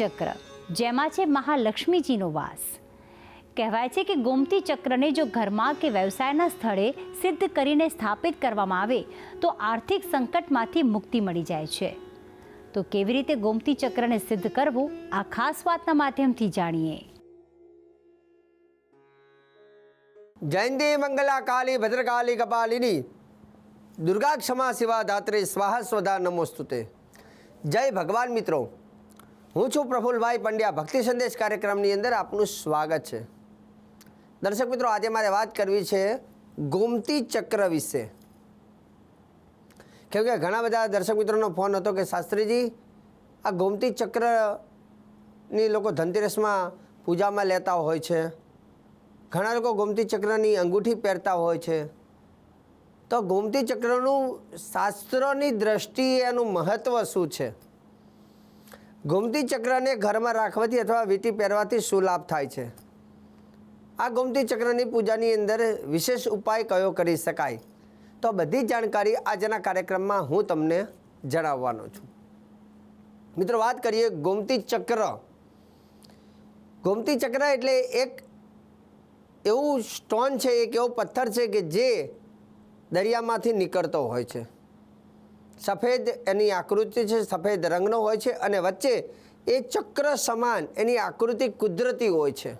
ચક્ર, જેમાં છે મહાલક્ષ્મીજીનો વાસ. કહેવાય છે કે ગોમતી ચક્રને જો ઘરમાં કે વ્યવસાયના સ્થળે સિદ્ધ કરીને સ્થાપિત કરવામાં આવે, તો આર્થિક સંકટમાંથી મુક્તિ મળી જાય છે. તો કેવી રીતે ગોમતી ચક્રને સિદ્ધ કરવું, આ ખાસ વાતના માધ્યમથી જાણીએ. જયંતી મંગલા કાલી ભદ્રકાલી કપાલિની દુર્ગા ક્ષમા શિવા ધાત્રે સ્વાહા સ્વધા નમોસ્તુતે. જય ભગવાન મિત્રો. હું છું પ્રફુલભાઈ પંડ્યા. ભક્તિ સંદેશ કાર્યક્રમની અંદર આપનું સ્વાગત છે. દર્શક મિત્રો, આજે મારે વાત કરવી છે ગોમતી ચક્ર વિશે. કેમ કે ઘણા બધા દર્શક મિત્રોનો ફોન હતો કે, શાસ્ત્રીજી, આ ગોમતી ચક્રની લોકો ધનતેરસમાં પૂજામાં લેતા હોય છે. ઘણા લોકો ગોમતી ચક્રની અંગૂઠી પહેરતા હોય છે. તો ગોમતી ચક્રનું શાસ્ત્રોની દ્રષ્ટિએ એનું મહત્ત્વ શું છે? ગોમતી ચક્રને ઘરમાં રાખવાથી અથવા વીંટી પહેરવાથી શું લાભ થાય છે? આ ગોમતી ચક્રની પૂજાની અંદર વિશેષ ઉપાય કયો કરી શકાય? તો બધી જાણકારી આજના કાર્યક્રમમાં હું તમને જણાવવાનો છું. મિત્રો, વાત કરીએ ગોમતી ચક્ર. ગોમતી ચક્ર એટલે એક એવું સ્ટોન છે, એક એવો પથ્થર છે કે જે દરિયામાંથી નીકળતો હોય છે. સફેદ એની આકૃતિ છે, સફેદ રંગનો હોય છે અને વચ્ચે એ ચક્ર સમાન એની આકૃતિ કુદરતી હોય છે.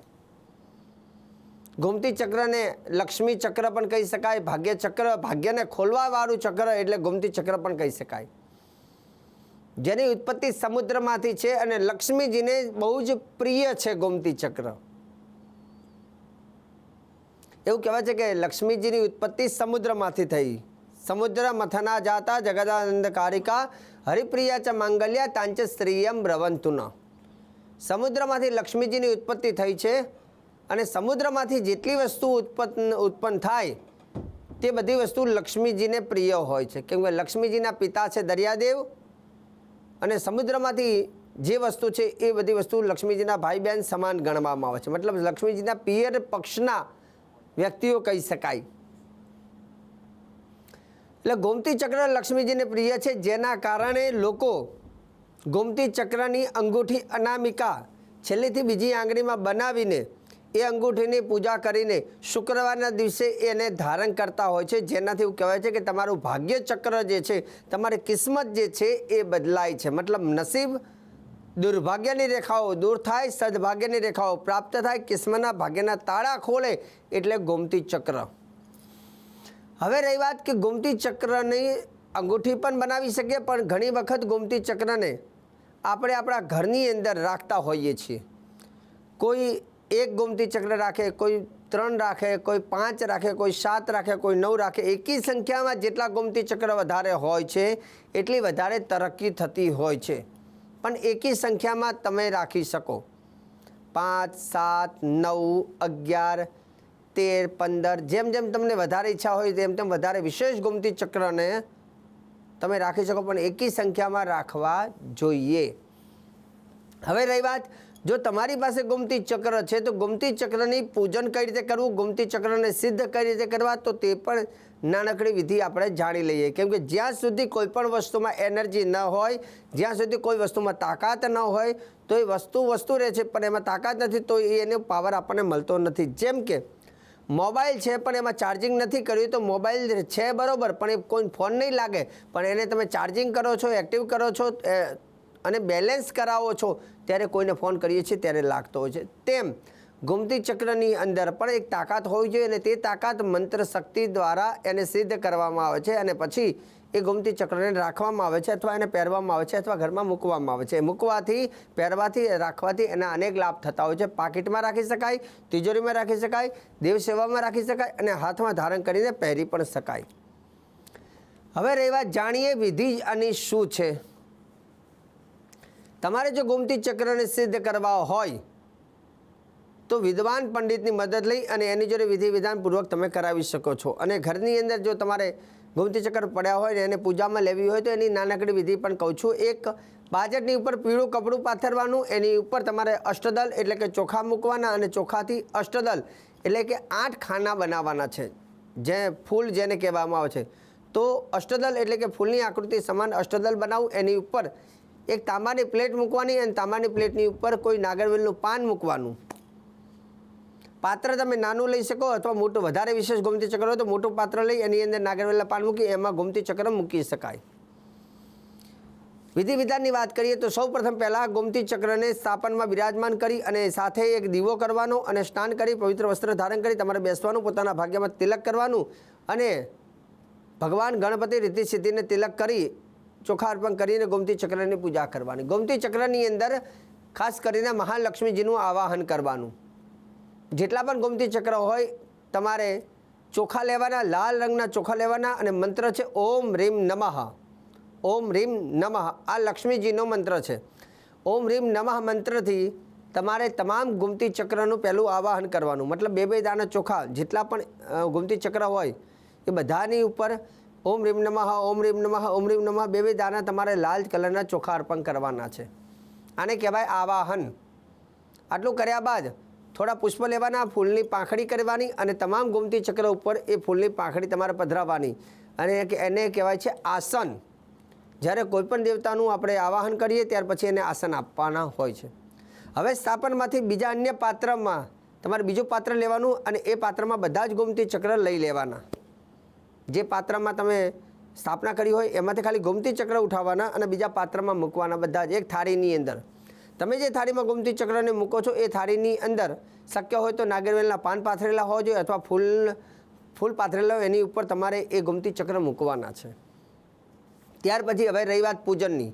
ગોમતી ચક્રને લક્ષ્મી ચક્ર પણ કહી શકાય, ભાગ્ય ચક્ર, ભાગ્યને ખોલવાવાળું ચક્ર એટલે ગોમતી ચક્ર પણ કહી શકાય. જેની ઉત્પત્તિ સમુદ્રમાંથી છે અને લક્ષ્મીજીને બહુ જ પ્રિય છે ગોમતી ચક્ર. એવું કહેવાય છે કે લક્ષ્મીજીની ઉત્પત્તિ સમુદ્રમાંથી થઈ. સમુદ્ર મથના જાતા જગદાનંદ કારિકા હરિપ્રિયા ચ માંગલ્યા તાંચ સ્ત્રીયમ બ્રવંતુન સમુદ્રમાંથી લક્ષ્મીજીની ઉત્પત્તિ થઈ છે અને સમુદ્રમાંથી જેટલી વસ્તુ ઉત્પન્ન ઉત્પન્ન થાય તે બધી વસ્તુ લક્ષ્મીજીને પ્રિય હોય છે કેમ કે લક્ષ્મીજીના પિતા છે દરિયાદેવ અને સમુદ્રમાંથી જે વસ્તુ છે એ બધી વસ્તુ લક્ષ્મીજીના ભાઈ બહેન સમાન ગણવામાં આવે છે મતલબ લક્ષ્મીજીના પિયર પક્ષના વ્યક્તિઓ કહી શકાય એટલે ગોમતી ચક્ર લક્ષ્મીજીને પ્રિય છે, જેના કારણે લોકો ગોમતી ચક્રની અંગૂઠી અનામિકા છેલ્લેથી બીજી આંગળીમાં બનાવીને એ અંગૂઠીની પૂજા કરીને શુક્રવારના દિવસે એને ધારણ કરતા હોય છે. જેનાથી એવું કહેવાય છે કે તમારું ભાગ્ય ચક્ર જે છે, તમારી કિસ્મત જે છે એ બદલાય છે. મતલબ નસીબ દુર્ભાગ્યની રેખાઓ દૂર થાય, સદભાગ્યની રેખાઓ પ્રાપ્ત થાય, કિસ્મના ભાગ્યના તાળા ખોલે એટલે ગોમતી ચક્ર. હવે રહી વાત કે ગોમતી ચક્રની અંગૂઠી પણ બનાવી શકીએ, પણ ઘણી વખત ગોમતી ચક્રને આપણે આપણા ઘરની અંદર રાખતા હોઈએ છીએ. કોઈ એક ગોમતી ચક્ર રાખે, કોઈ ત્રણ રાખે, કોઈ પાંચ રાખે, કોઈ સાત રાખે, કોઈ નવ રાખે, એકી સંખ્યામાં જેટલા ગોમતી ચક્ર વધારે હોય છે, એટલી વધારે તરક્કી થતી હોય છે. પણ એકી સંખ્યામાં તમે રાખી શકો. પાંચ, સાત, નવ, અગિયાર તેર, પંદર, જેમ જેમ તમને વધારે ઈચ્છા હોય તેમ તેમ વધારે વિશેષ ગોમતી ચક્રને તમે રાખી શકો, પણ એકી સંખ્યામાં રાખવા જોઈએ. હવે રહી વાત, જો તમારી પાસે ગોમતી ચક્ર છે, તો ગોમતી ચક્રની પૂજન કઈ રીતે કરવું, ગોમતી ચક્રને સિદ્ધ કઈ રીતે કરવા, તો તે પણ નાનકડી વિધિ આપણે જાણી લઈએ. કેમ કે જ્યાં સુધી કોઈ પણ વસ્તુમાં એનર્જી ન હોય, જ્યાં સુધી કોઈ વસ્તુમાં તાકાત ન હોય, તો એ વસ્તુ વસ્તુ રહે છે, પણ એમાં તાકાત નથી, તો એનો પાવર આપણને મળતો નથી. જેમ કે મોબાઈલ છે, પણ એમાં ચાર્જિંગ નથી કર્યું, તો મોબાઈલ છે બરાબર, પણ એ કોઈ ફોન નહીં લાગે. પણ એને તમે ચાર્જિંગ કરો છો એક્ટિવ કરો છો અને બેલેન્સ કરાવો છો, ત્યારે કોઈને ફોન કરીએ છીએ, ત્યારે લાગતો હોય છે. તેમ, ગુમતી ચક્રની અંદર પણ એક તાકાત હોવી જોઈએ, અને તે તાકાત મંત્ર શક્તિ દ્વારા એને સિદ્ધ કરવામાં આવે છે, અને પછી એ ગોમતી ચક્રને રાખવામાં આવે છે અથવા એને પહેરવામાં આવે છે અથવા ઘરમાં મૂકવામાં આવે છે. મૂકવાથી, પહેરવાથી, રાખવાથી એના અનેક લાભ થતા હોય છે. પાકીટમાં રાખી શકાય, તિજોરીમાં રાખી શકાય દેવ સેવામાં રાખી શકાય અને હાથમાં ધારણ કરીને પહેરી પણ શકાય. હવે રહી વાત જાણીએ વિધિ અને શું છે? તમારે જો ગોમતી ચક્રને સિદ્ધ કરવા હોય તો વિદ્વાન પંડિતની મદદ લઈ અને એની જોડે વિધિ વિધાનપૂર્વક તમે કરાવી શકો છો. અને ઘરની અંદર જો તમારે ગુમતી ચક્કર પડ્યા હોય ને એને પૂજામાં લેવી હોય તો એની નાનકડી વિધિ પણ કહું છું. એક, બાજટની ઉપર પીળું કપડું પાથરવાનું, એની ઉપર તમારે અષ્ટદલ એટલે કે ચોખા મૂકવાના અને ચોખાથી અષ્ટદલ એટલે કે આઠ ખાના બનાવવાના છે. જે ફૂલ જેને કહેવામાં આવે છે. તો અષ્ટદલ એટલે કે ફૂલની આકૃતિ સમાન અષ્ટદલ બનાવું, એની ઉપર એક તાંબાની પ્લેટ મૂકવાની અને તાંબાની પ્લેટની ઉપર કોઈ નાગરવેલનું પાન મૂકવાનું. પાત્ર તમે નાનું લઈ શકો અથવા મોટું વધારે વિશેષ ગોમતી ચક્ર હોય તો મોટું પાત્ર લઈ એની અંદર નાગરવેલા પાન મૂકી એમાં ગોમતી ચક્ર મૂકી શકાય. વિધિ વિધાનની વાત કરીએ તો સૌ પ્રથમ પહેલાં ગોમતી ચક્રને સ્થાપનમાં બિરાજમાન કરી અને સાથે એક દીવો કરવાનો અને સ્નાન કરી, પવિત્ર વસ્ત્ર ધારણ કરી, તમારે બેસવાનું, પોતાના ભાગ્યમાં તિલક કરવાનું અને ભગવાન ગણપતિ રીતિ સિદ્ધિને તિલક કરી ચોખા અર્પણ કરીને ગોમતી ચક્રની પૂજા કરવાની. ગોમતી ચક્રની અંદર ખાસ કરીને મહાલક્ષ્મીજીનું આવાહન કરવાનું. જેટલા પણ ગોમતી ચક્ર હોય, તમારે ચોખા લેવાના, લાલ રંગના ચોખા લેવાના અને મંત્ર છે ઓમ રીમ નમઃ. ઓમ રીમ નમઃ. આ લક્ષ્મીજીનો મંત્ર છે. ઓમ રીમ નમઃ મંત્રથી તમારે તમામ ગુમતી ચક્રનું પહેલું આવાહન કરવાનું. મતલબ બે બે દાના ચોખા, જેટલા પણ ગુમતી ચક્ર હોય, એ બધાની ઉપર ઓમ રીમ નમઃ, ઓમ રીમ નમઃ, ઓમ રીમ નમઃ બે બે દાના તમારે લાલ કલરના ચોખા અર્પણ કરવાના છે. આને કહેવાય આવાહન. આટલું કર્યા બાદ થોડા પુષ્પ લેવાના, ફૂલની પાંખડી કરવાની અને તમામ ગોમતી ચક્ર ઉપર એ ફૂલની પાંખડી તમારે પધરાવવાની. અને એને કહેવાય છે આસન. જ્યારે કોઈપણ દેવતાનું આપણે આવાહન કરીએ ત્યાર પછી એને આસન આપવાના હોય છે. હવે સ્થાપનમાંથી બીજા અન્ય પાત્રમાં તમારે બીજું પાત્ર લેવાનું અને એ પાત્રમાં બધા જ ગોમતી ચક્ર લઈ લેવાના. જે પાત્રમાં તમે સ્થાપના કરી હોય, એમાંથી ખાલી ગોમતી ચક્ર ઉઠાવવાના અને બીજા પાત્રમાં મૂકવાના બધા જ, એક થાળીની અંદર. તમે જે થાળીમાં ગુમતી ચક્રને મૂકો છો, એ થાળીની અંદર શક્ય હોય તો નાગરવેલના પાન પાથરેલા હોવા જોઈએ અથવા ફૂલ ફૂલ પાથરેલા હોય, એની ઉપર તમારે એ ગોમતી ચક્ર મૂકવાના છે. ત્યાર પછી હવે રહી વાત પૂજનની.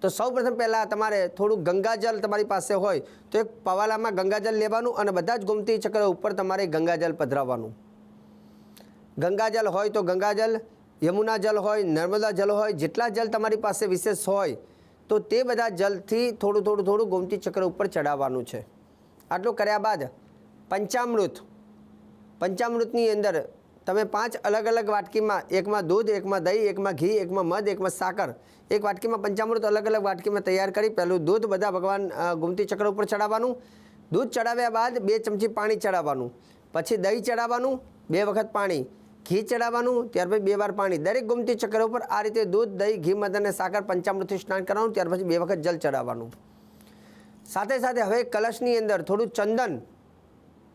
તો સૌ પ્રથમ પહેલાં તમારે થોડું ગંગાજલ તમારી પાસે હોય, તો એક પવાલામાં ગંગાજલ લેવાનું અને બધા જ ગોમતી ચક્ર ઉપર તમારે ગંગાજલ પધરાવવાનું. ગંગાજલ હોય તો ગંગાજલ યમુના જલ હોય, નર્મદા જલ હોય, જેટલા જલ તમારી પાસે વિશેષ હોય તો તે બધા જલથી થોડું થોડું થોડું ગોમતી ચક્ર ઉપર ચડાવવાનું છે. આટલું કર્યા બાદ પંચામૃત. પંચામૃતની અંદર તમે પાંચ અલગ અલગ વાટકીમાં એકમાં દૂધ, એકમાં દહીં, એકમાં ઘી, એકમાં મધ, એકમાં સાકર, એક વાટકીમાં પંચામૃત અલગ અલગ વાટકીમાં તૈયાર કરી પહેલું દૂધ બધા ભગવાન ગુમતી ચક્ર ઉપર ચડાવવાનું. દૂધ ચડાવ્યા બાદ બે ચમચી પાણી ચડાવવાનું. પછી દહીં ચડાવવાનું, બે વખત પાણી. ઘી ચડાવવાનું, ત્યાર પછી બે વાર પાણી. દરેક ગોમતી ચક્ર ઉપર આ રીતે દૂધ, દહીં, ઘી, મધ અને સાકર પંચામૃતથી સ્નાન કરવાનું, ત્યાર પછી બે વખત જલ ચડાવવાનું. સાથે સાથે હવે કલશની અંદર થોડું ચંદન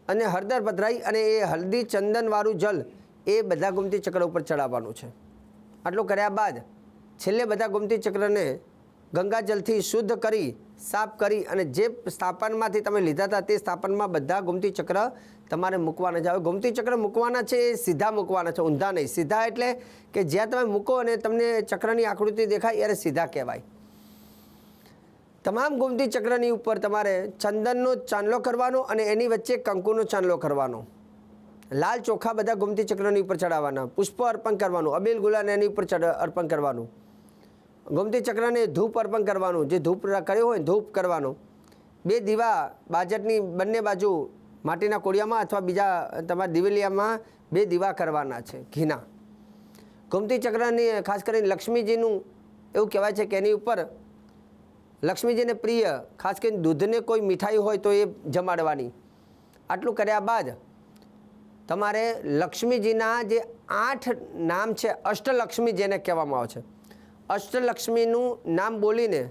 અને હળદર પધરાઈ અને એ હળદી ચંદનવાળું જલ એ બધા ગુમતી ચક્ર ઉપર ચડાવવાનું છે. આટલું કર્યા બાદ છેલ્લે બધા ગુમતી ચક્રને ગંગાજલથી શુદ્ધ કરી સાફ કરી અને જે સ્થાપનમાંથી તમે લીધા હતા તે સ્થાપનમાં બધા ગુમતી ચક્ર તમારે મૂકવાના છે. હવે ગુમતી ચક્ર મૂકવાના છે એ સીધા મૂકવાના છે, ઊંધા નહીં. સીધા એટલે કે જ્યાં તમે મૂકો અને તમને ચક્રની આકૃતિ દેખાય ત્યારે સીધા કહેવાય. તમામ ગોમતી ચક્રની ઉપર તમારે ચંદનનો ચાંદલો કરવાનો અને એની વચ્ચે કંકુનો ચાંદલો કરવાનો. લાલ ચોખા બધા ગોમતી ચક્રની ઉપર ચડાવવાના. પુષ્પ અર્પણ કરવાનું. અબીલ ગુલાને એની ઉપર ચડ, અર્પણ કરવાનું. ગોમતી ચક્રને ધૂપ અર્પણ કરવાનું, જે ધૂપ કર્યો હોય ધૂપ કરવાનો. બે દીવા બાજટની બંને બાજુ માટીના કોડિયામાં અથવા બીજા, તમારા દિવેલિયામાં બે દીવા કરવાના છે, ઘીના. ગોમતી ચક્રની ખાસ કરીને લક્ષ્મીજીનું એવું કહેવાય છે કે એની ઉપર લક્ષ્મીજીને પ્રિય, ખાસ કરીને દૂધને કોઈ મીઠાઈ હોય તો એ જમાડવાની. આટલું કર્યા બાદ તમારે લક્ષ્મીજીના જે આઠ નામ છે, અષ્ટલક્ષ્મી જેને કહેવામાં આવે છે અષ્ટલક્ષ્મીનું નામ બોલીને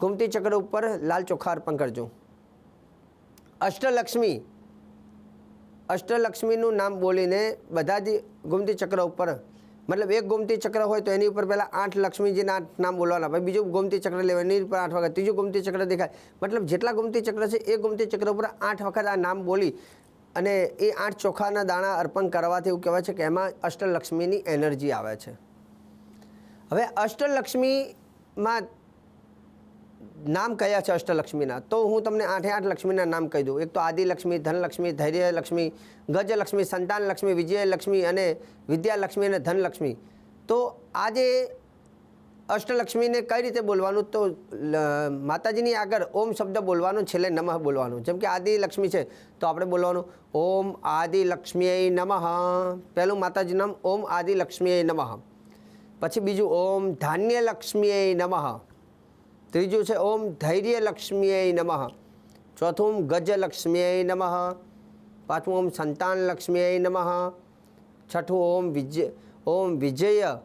ગુમતી ચક્ર ઉપર લાલ ચોખા અર્પણ કરજો. અષ્ટલક્ષ્મી અષ્ટલક્ષ્મીનું નામ બોલીને બધા જ ગુમતી ચક્ર ઉપર, મતલબ એક ગોમતી ચક્ર હોય તો એની ઉપર પહેલાં આઠ લક્ષ્મીજીના આઠ નામ બોલવાના, પછી બીજું ગોમતી ચક્ર લેવા એની ઉપર આઠ વખત, ત્રીજું ગોમતી ચક્ર દેખાય. મતલબ જેટલા ગોમતી ચક્ર છે, એ ગોમતી ચક્ર ઉપર આઠ વખત આ નામ બોલી અને એ આઠ ચોખાના દાણા અર્પણ કરવાથી એવું કહેવાય છે કે એમાં અષ્ટલક્ષ્મીની એનર્જી આવે છે. હવે અષ્ટલક્ષ્મીમાં નામ કયા છે અષ્ટલક્ષ્મીના? તો હું તમને આઠે આઠ લક્ષ્મીના નામ કહી દઉં. એક તો આદિલક્ષ્મી, ધનલક્ષ્મી, ધૈર્યલક્ષ્મી, ગજલક્ષ્મી, સંતાનલક્ષ્મી, વિજયલક્ષ્મી અને વિદ્યાલક્ષ્મી અને ધનલક્ષ્મી. તો આ જે અષ્ટલક્ષ્મીને કઈ રીતે બોલવાનું? તો માતાજીની આગળ ઓમ શબ્દ બોલવાનું, છેલ્લે નમઃ બોલવાનું. જેમ કે આદિલક્ષ્મી છે, તો આપણે બોલવાનું, ઓમ આદિલક્ષ્મીએ નમઃ. પહેલું માતાજી નામ ઓમ આદિલક્ષ્મી નમઃ. પછી બીજું ઓમ ધાન્યલક્ષ્મીએ નમઃ. ત્રીજું છે ઓમ ધૈર્યલક્ષ્મીએ નમઃ. ચોથું ગજલક્ષ્મીએ નમઃ. પાંચમું ઓમ સંતાનલક્ષ્મીએ નમઃ. છઠ્ઠું ઓમ વિજય ઓમ વિજય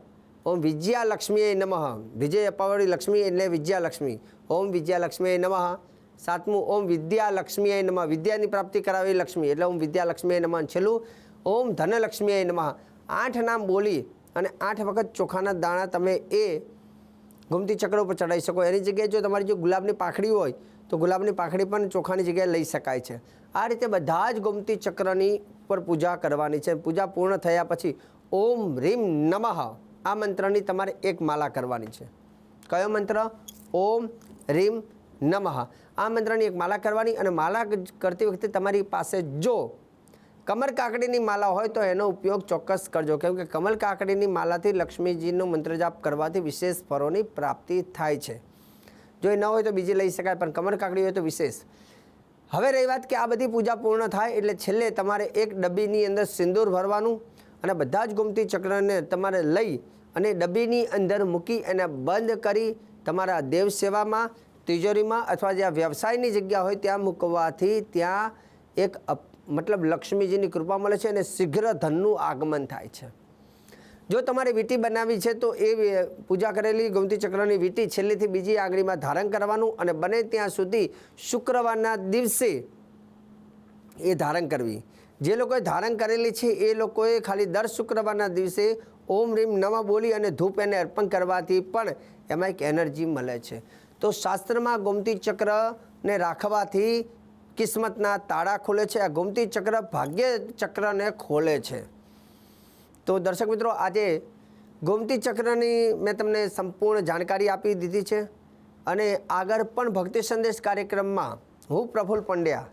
ઓમ વિજયાલક્ષ્મીએ નમઃ. વિજય અપાવડી લક્ષ્મી એટલે વિજયાલક્ષ્મી. ઓમ વિજયાલક્ષ્મીએ નમઃ. સાતમું ઓમ વિદ્યાલક્ષ્મીએ નમઃ. વિદ્યાની પ્રાપ્તિ કરાવી લક્ષ્મી એટલે ઓમ વિદ્યાલક્ષ્મીએ નમઃ. છેલ્લું ઓમ ધનલક્ષ્મીએ નમઃ. આઠ નામ બોલી અને આઠ વખત ચોખાના દાણા તમે એ ગોમતી ચક્ર ઉપર ચડાવી શકો. એની જગ્યાએ જો તમારી જો ગુલાબની પાખડી હોય, તો ગુલાબની પાખડી પણ ચોખાની જગ્યાએ લઈ શકાય છે. આ રીતે બધા જ ગોમતી ચક્રની પર પૂજા કરવાની છે. પૂજા પૂર્ણ થયા પછી ઓમ રીમ નમઃ. આ મંત્રની તમારે એક માલા કરવાની છે. કયો મંત્ર? ઓમ રીમ નમઃ. આ મંત્રની એક માલા કરવાની અને માલા કરતી વખતે તમારી પાસે જો કમર કાકડીની માલા હોય તો એનો ઉપયોગ ચોક્કસ કરજો, કેમ કે કમલ કાકડીની માલાથી લક્ષ્મીજીનો મંત્રજાપ કરવાથી વિશેષ ફળોની પ્રાપ્તિ થાય છે. જો એ ન હોય તો બીજી લઈ શકાય, પણ કમર કાકડી હોય તો વિશેષ. હવે રહી વાત કે આ બધી પૂજા પૂર્ણ થાય એટલે છેલ્લે તમારે એક ડબ્બીની અંદર સિંદૂર ભરવાનું અને બધા જ ગુમતી ચક્રને તમારે લઈ અને ડબ્બીની અંદર મૂકી અને બંધ કરી તમારા દેવ સેવામાં તિજોરીમાં અથવા જ્યાં વ્યવસાયની જગ્યા હોય ત્યાં મૂકવાથી ત્યાં એક મતલબ લક્ષ્મીજીની કૃપા મળે છે અને શીઘ્ર ધનનું આગમન થાય છે. જો તમારે વીંટી બનાવી છે તો એ પૂજા કરેલી ગોમતી ચક્રની વીંટી છેલ્લેથી બીજી આંગળીમાં ધારણ કરવાનું અને બને ત્યાં સુધી શુક્રવારના દિવસે એ ધારણ કરવી. જે લોકોએ ધારણ કરેલી છે એ લોકોએ ખાલી દર શુક્રવારના દિવસે ઓમ રીમ નવા બોલી અને ધૂપ એને અર્પણ કરવાથી પણ એમાં એક એનર્જી મળે છે. તો શાસ્ત્રમાં ગોમતી ચક્રને રાખવાથી કિસ્મતના તાળા ખોલે છે. આ ગોમતી ચક્ર ભાગ્ય ચક્રને ખોલે છે. તો દર્શક મિત્રો, આજે ગોમતી ચક્રની મેં તમને સંપૂર્ણ જાણકારી આપી દીધી છે અને આગળ પણ ભક્તિ સંદેશ કાર્યક્રમમાં હું પ્રફુલ્લ પંડ્યા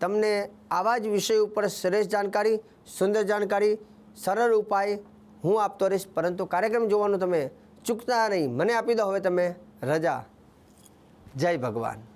તમને આવા જ વિષય ઉપર શ્રેષ્ઠ જાણકારી, સુંદર જાણકારી, સરળ ઉપાય હું આપતો રહીશ. પરંતુ કાર્યક્રમ જોવાનું તમે ચૂકતા નહીં. મને આપી દો હવે તમે રજા. જય ભગવાન.